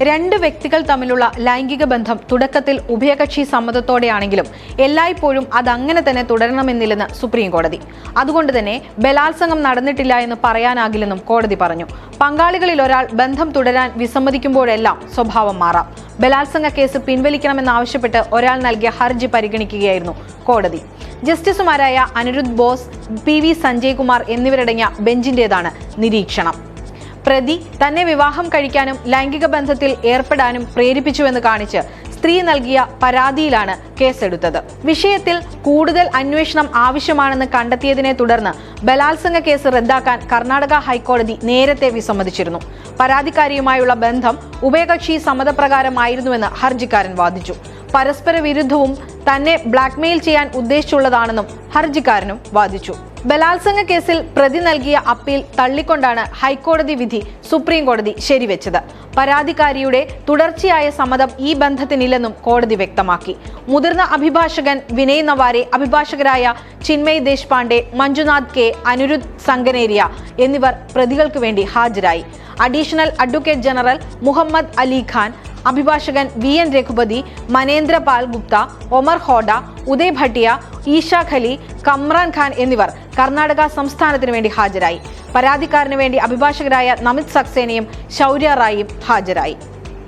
രണ്ട് വ്യക്തികൾ തമ്മിലുള്ള ലൈംഗിക ബന്ധം തുടക്കത്തിൽ ഉഭയകക്ഷി സമ്മതത്തോടെയാണെങ്കിലും എല്ലായ്പ്പോഴും അങ്ങനെ തന്നെ തുടരണമെന്നില്ലെന്ന് സുപ്രീം കോടതി അതുകൊണ്ട് തന്നെ ബലാത്സംഗം നടന്നിട്ടില്ല എന്ന് പറയാനാകില്ലെന്നും കോടതി പറഞ്ഞു. പങ്കാളികളിൽ ഒരാൾ ബന്ധം തുടരാൻ വിസമ്മതിക്കുമ്പോഴെല്ലാം സ്വഭാവം മാറാം. ബലാത്സംഗ കേസ് പിൻവലിക്കണമെന്നാവശ്യപ്പെട്ട് ഒരാൾ നൽകിയ ഹർജി പരിഗണിക്കുകയായിരുന്നു കോടതി. ജസ്റ്റിസുമാരായ അനിരുദ്ധ് ബോസ് പി വി സഞ്ജയ് കുമാർ എന്നിവരടങ്ങിയ ബെഞ്ചിന്റേതാണ് നിരീക്ഷണം. പ്രതി തന്നെ വിവാഹം കഴിക്കാനും ലൈംഗിക ബന്ധത്തിൽ ഏർപ്പെടാനും പ്രേരിപ്പിച്ചുവെന്ന് കാണിച്ച് സ്ത്രീ നൽകിയ പരാതിയിലാണ് കേസെടുത്തത്. വിഷയത്തിൽ കൂടുതൽ അന്വേഷണം ആവശ്യമാണെന്ന് കണ്ടെത്തിയതിനെ തുടർന്ന് ബലാത്സംഗ കേസ് റദ്ദാക്കാൻ കർണാടക ഹൈക്കോടതി നേരത്തെ വിസമ്മതിച്ചിരുന്നു. പരാതിക്കാരിയുമായുള്ള ബന്ധം ഉഭയകക്ഷി സമ്മതപ്രകാരമായിരുന്നുവെന്ന് ഹർജിക്കാരൻ വാദിച്ചു. പരസ്പര വിരുദ്ധവും തന്നെ ബ്ലാക്ക്മെയിൽ ചെയ്യാൻ ഉദ്ദേശിച്ചുള്ളതാണെന്നും ഹർജിക്കാരനും വാദിച്ചു. ബലാത്സംഗ കേസിൽ പ്രതി നൽകിയ അപ്പീൽ തള്ളിക്കൊണ്ടാണ് ഹൈക്കോടതി വിധി സുപ്രീം കോടതി ശരിവെച്ചത്. പരാതിക്കാരിയുടെ തുടർച്ചയായ സമ്മതം ഈ ബന്ധത്തിനില്ലെന്നും കോടതി വ്യക്തമാക്കി. മുതിർന്ന അഭിഭാഷകൻ വിനയ് നവാരെ അഭിഭാഷകരായ ചിന്മയ് ദേശ്പാണ്ഡെ മഞ്ജുനാഥ് കെ അനിരുദ്ധ് സംഗനേരിയ എന്നിവർ പ്രതികൾക്ക് വേണ്ടി ഹാജരായി. Additional advocate general Mohammed Ali Khan അഭിഭാഷകൻ വി എൻ രഘുപതി മനേന്ദ്ര പാൽ ഗുപ്ത ഒമർ ഹോഡ ഉദയ് ഭട്ടിയ ഈഷ ഖലി കമ്രാൻ ഖാൻ എന്നിവർ കർണാടക സംസ്ഥാനത്തിനു വേണ്ടി ഹാജരായി. പരാതിക്കാരന് വേണ്ടി അഭിഭാഷകരായ നമിത് സക്സേനയും ശൗര്യ റായിയും ഹാജരായി.